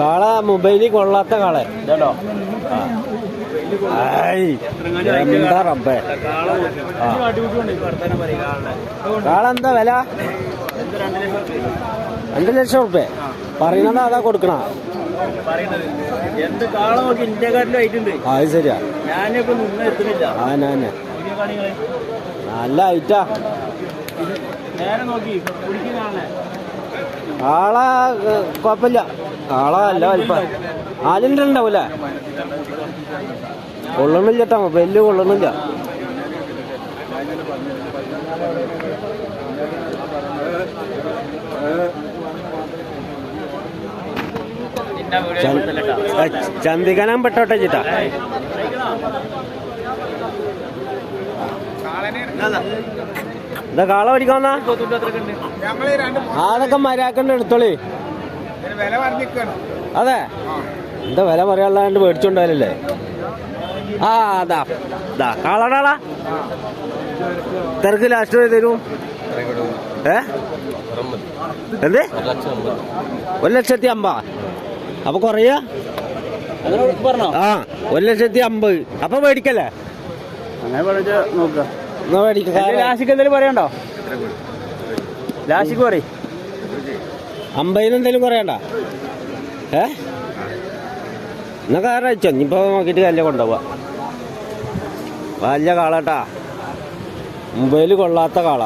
കാള മൊബൈലിൽ കൊള്ളാത്ത കാളെ. കാളെന്താ എന്താ റബ്ബേ? കാള എന്താ വില? രണ്ടു ലക്ഷം റുപ്യ ഉറുപ്പ്യ പറയുന്നത് അതാ കൊടുക്കണ. അത് ശരിയാ. ആ ഞാനെ നല്ല ഐറ്റാ നേരെ നോക്കി. കാള കുഴപ്പമില്ല. കാള അല്ല വലിപ്പ. ആലിന്റെ ഉണ്ടാവൂലേ? കൊള്ളണില്ല കേട്ടോ വലിയ കൊള്ളണില്ല ചന്തികനം പെട്ടോട്ടെ ചിട്ടാ ഇതാ കാള പഠിക്കാവുന്ന അതൊക്കെ മരാക്കണ്ട എടുത്തോളി. അതെ? എന്താ വില പറയാനുള്ളതാണ്ട് മേടിച്ചോണ്ടാലല്ലേ ആ അതാ ഇതാ കാളടാളാ തിരക്ക് ലാസ്റ്റ് തരും. ഏ? എന്ത്? ഒരു ലക്ഷത്തി അമ്പ. അപ്പൊ കുറയാ? പറഞ്ഞോ? ആ ഒരു ലക്ഷത്തി അമ്പത്. അപ്പൊ മേടിക്കല്ലേ അങ്ങനെ പറഞ്ഞ നോക്കാം. ലാസിക്ക് എന്തെങ്കിലും പറയണ്ടോ? ലാസിക്ക് പറയും. അമ്പതിന് എന്തെങ്കിലും കുറയണ്ട ഏ? എന്നാ കാറ് അയച്ചോ. ഇനിയിപ്പോ നോക്കിയിട്ട് കല്ല കൊണ്ടുപോവാ. വലിയ കാളട്ടാ. മുമ്പേൽ കൊള്ളാത്ത കാള.